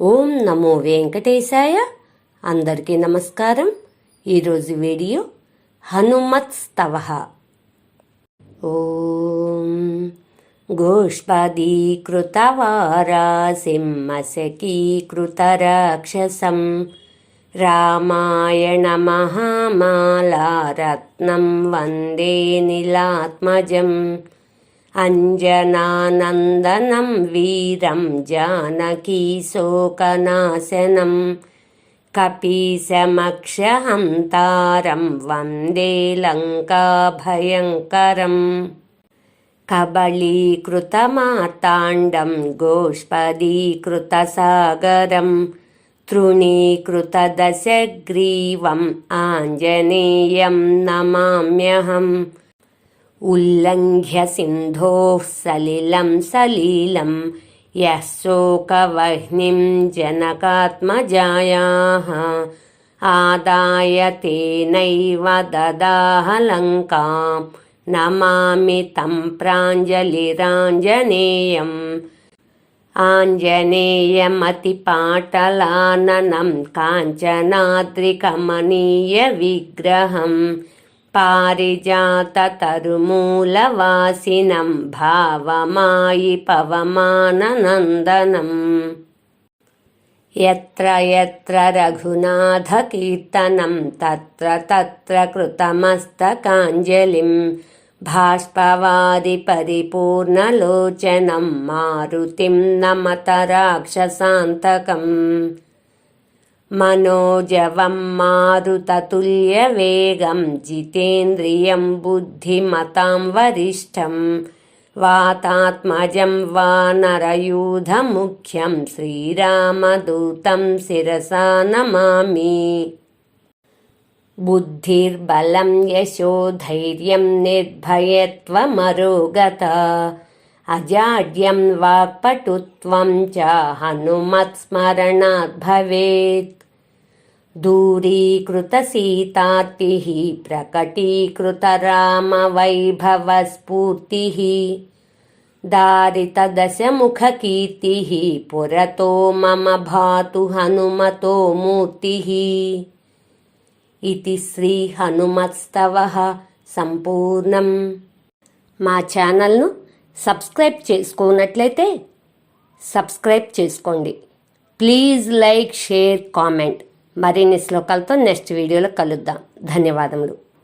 ఓం నమో వెంకటేశాయ. అందరికీ నమస్కారం. ఈరోజు వీడియో హనుమత్ స్తవ ఓం గోష్పదీకృతవారాసింహసకీకృతరాక్షసం రామాయణ మహామాలారత్నం వందే నిలాత్మజం. अञ्जनानन्दनं वीरं जानकीशोकनाशनं कपीशमक्षहन्तारं वन्दे लङ्काभयङ्करम् कबलीकृतमार्ताण्डं गोष्पदीकृतसागरं तृणीकृतदशग्रीवम् आञ्जनेयं नमाम्यहम् उल्लङ्घ्य सिन्धोः सलिलं सलीलं यः शोकवह्निं जनकात्मजायाः आदाय तेनैव ददाह लङ्कां। नमामि तं प्राञ्जलिराञ्जनेयम्। आञ्जनेयमतिपाटलाननं काञ्चनाद्रिकमनीयविग्रहम् पारिजाततरुमूलवासिनं भावमायि पवमाननन्दनम् यत्र यत्र रघुनाथकीर्तनं तत्र तत्र कृतमस्तकाञ्जलिं भाष्पवादि परिपूर्णलोचनं मारुतिं नमत राक्षसान्तकम् मनोजवं मारुततुल्यवेगं जितेन्द्रियं बुद्धिमतां वरिष्ठं वातात्मजं वानरयूधमुख्यं श्रीरामदूतं शिरसा नमामि। बुद्धिर्बलं यशोधैर्यं निर्भयत्वमरोगता अजाड्यं वाक्पटुत्वं च हनुमत्स्मरणात् भवेत् दूरीकृतसीतार्तिः प्रकटीकृतरामवैभवस्फूर्तिः दारितदशमुखकीर्तिः पुरतो मम भातु हनुमतो मूर्तिः इति శ్రీహనుమత్స్తవः సంపూర్ణం మా ఛానల్ను సబ్స్క్రైబ్ చేసుకోనట్లయితే సబ్స్క్రైబ్ చేసుకోండి. Please like share comment. మరిన్ని శ్లోకాలతో నెక్స్ట్ వీడియోలో కలుద్దాం. ధన్యవాదములు.